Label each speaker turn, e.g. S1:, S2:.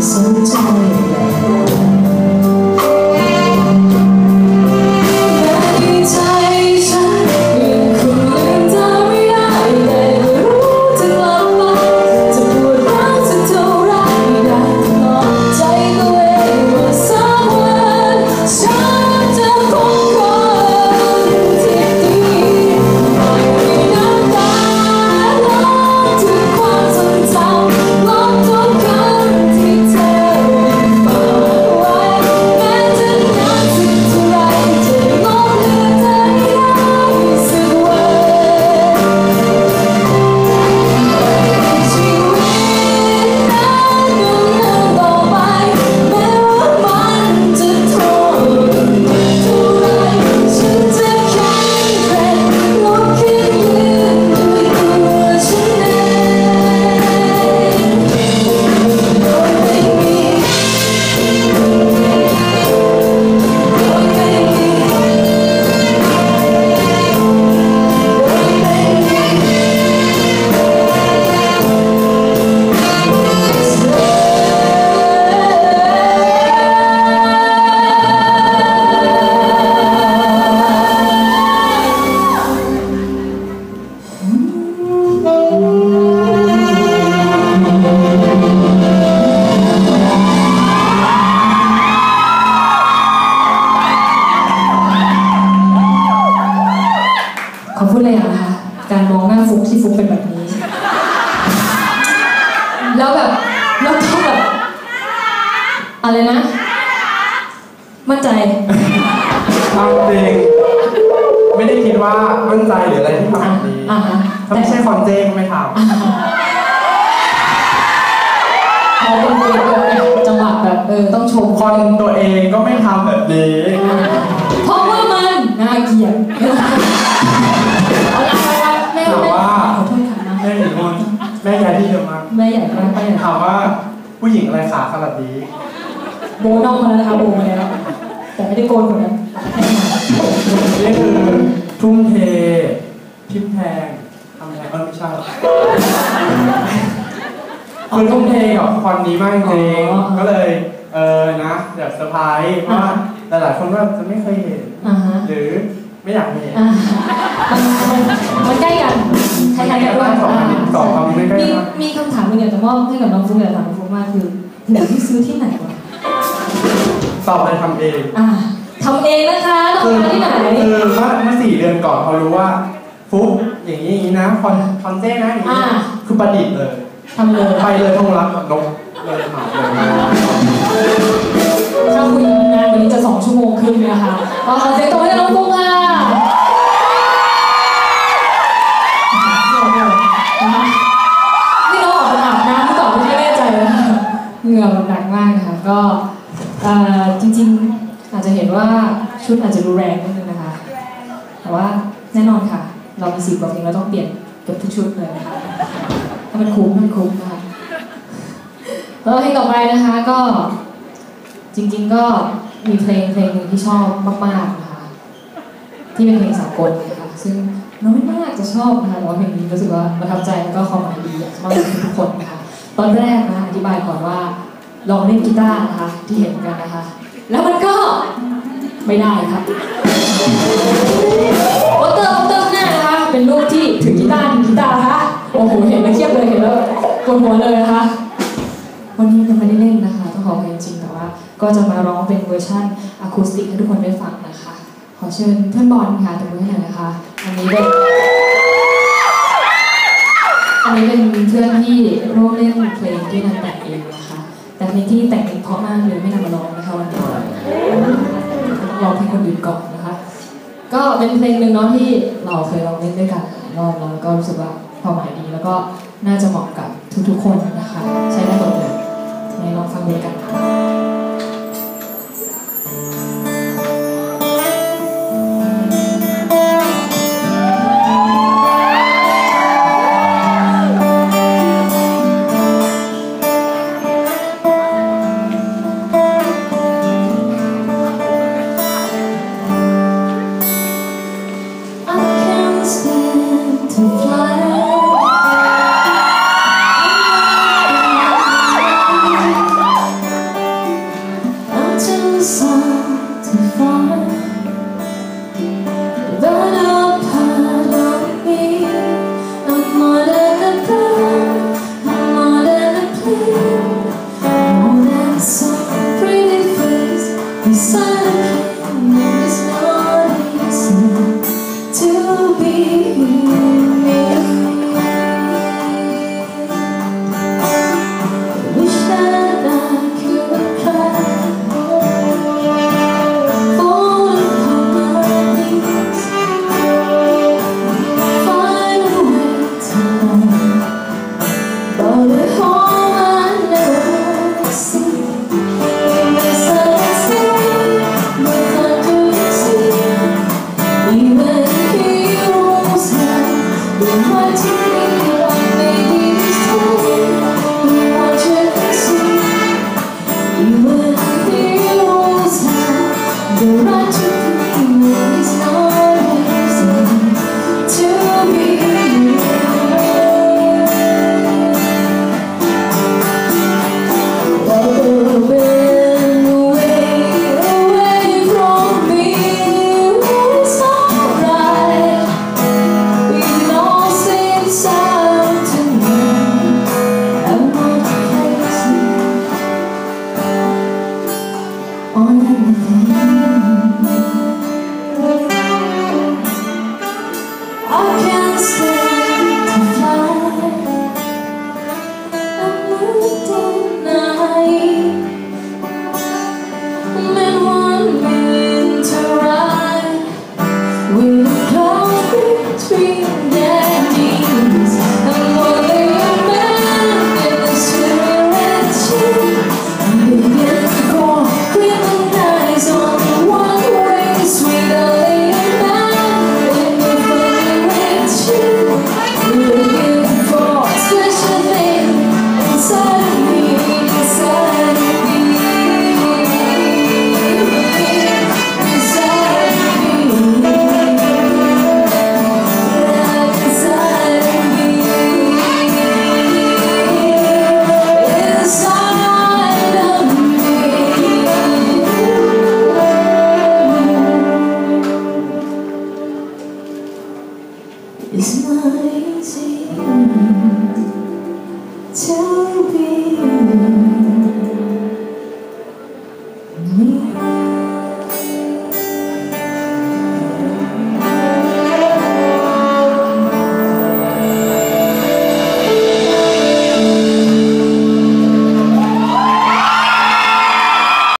S1: so tired. อะไรนะ มั่นใจ
S2: เอาจริงไม่ได้คิดว่ามั่นใจหรืออะไรที่ทำแบบนี้
S1: อ่าฮะ
S2: ถ้าไม่ใช่คอนเจก็ไม่ท
S1: พอเป็นตัวเองจังหวะแบบเออต้องชมำ
S2: คอนตัวเองก็ไม่ทำแบบนี้
S1: เพราะว่ามันน่าเกลียดเอาละเอาละแม่
S2: ถาม
S1: แม่
S2: ว่า
S1: ขอโทษค่ะนะ
S2: แม่หญิงนแม่ยายที่เยอะมาก
S1: แม่ใหญ่มากแม่ใหญ่
S2: ถามว่าผู้หญิงอะไรขาขนาดนี้
S1: โบนอกมาแล้วนะคะโบมาแล้ว แต่ไม่ได้โกนคนนั้น
S2: นี่คือทุ่มเททิมแทงทำแทงเออไม่ใช่คือทุ่มเทกับคอนนี้มากจริงๆก็เลยเออนะเดี๋ยวเซอร์ไพรส์เพราะว่าหลายๆคนก็จะไม่เคยเห็น
S1: อ่าฮะ
S2: หรือไม่อยากเห็น
S1: อ่ามันมันมันใกล้กันคล้ายๆกันด้วย
S2: สองคำสองคำไม่ใกล้
S1: มี
S2: มาก
S1: มีคำถามหนึงอยากจะมอบให้กับน้องฟุ๊กอยากถามน้องฟุ๊กมากคือหนังที่ซื้อที่ไหนวะ
S2: ตอบเลยทำเอง
S1: อ่าทำเองนะคะต้อง
S2: คือ
S1: มาที่ไหน
S2: คือเมื่อเมื่อสี่เดือนก่อนเขารู้ว่าฟุ๊กอย่างนี้อย่างนี้นะคอนคอนเจ้นะอย่างนี้
S1: อ่า
S2: คือประดิษฐ์เลย
S1: ทำเลย
S2: ไปเลยทงรักนกเลยหาเลย
S1: ถ้าคุยนานกว่านี้จะสองชั่วโมงครึ่งเลยนะคะก็ขอเสียงตบมือให้น้องฟุ๊กค่ะนี่น้องออกมาอาบน้ำหรือเปล่าไม่แน่ใจเลยเหงื่อมันหนักมากนะคะก็เอ่อ จริงๆอาจจะเห็นว่าชุดอาจจะดูแรงนิดนึงนะคะ แต่ว่าแน่นอนค่ะ เรามีสิบกว่าเพลงเราต้องเปลี่ยนเกือบทุกชุดเลยนะคะถ้ามันคุ้มมันคุ้มนะคะแล้วเพลงต่อไปนะคะก็จริง ๆก็มีเพลงเพลงหนึ่งที่ชอบมากๆนะคะที่เป็นเพลงสากลนะคะซึ่งน้อยมากจะชอบนะคะแต่ว่าเพลงนี้รู้สึกว่าประทับใจแล้วก็ความหมายดีอยากทุกคนนะคะตอนแรกนะอธิบายก่อนว่า ลองเล่นกีตาร์นะคะที่เห็นกันนะคะ แล้วมันก็ไม่ได้ครับโปสเตอร์โปสเตอร์ข้างหน้านะคะ เป็นรูปที่ถือกีตาร์ถือกีตาร์นะคะโอ้โหเห็นแล้วเครียดเลยเห็นแล้วปวดหัวเลยนะคะวันนี้ยังไม่ได้เล่นนะคะต้องขออภัยจริงแต่ว่า ก็จะมาร้องเป็นเวอร์ชันอะคูสติกให้ทุกคนได้ฟังนะคะ ขอเชิญเพื่อนบอลค่ะตบมือให้หน่อยนะคะอันนี้เป็นอันนี้เป็นเพื่อนที่ร่วมเล่นเพลงที่นันแต่ แต่เพลงที่แต่งเองเพราะมากเลยไม่นำมาร้องนะคะวันนี้ต้องร้องเพลงคนอื่นก่อนนะคะ ก็เป็นเพลงหนึ่งเนาะที่เราเคยลองเล่นด้วยกันหลายรอบแล้วก็รู้สึกว่าความหมายดีแล้วก็น่าจะเหมาะกับทุกๆคนนะคะ ใช้ได้หมดเลยในลองฟังดูกันค่ะ Oh,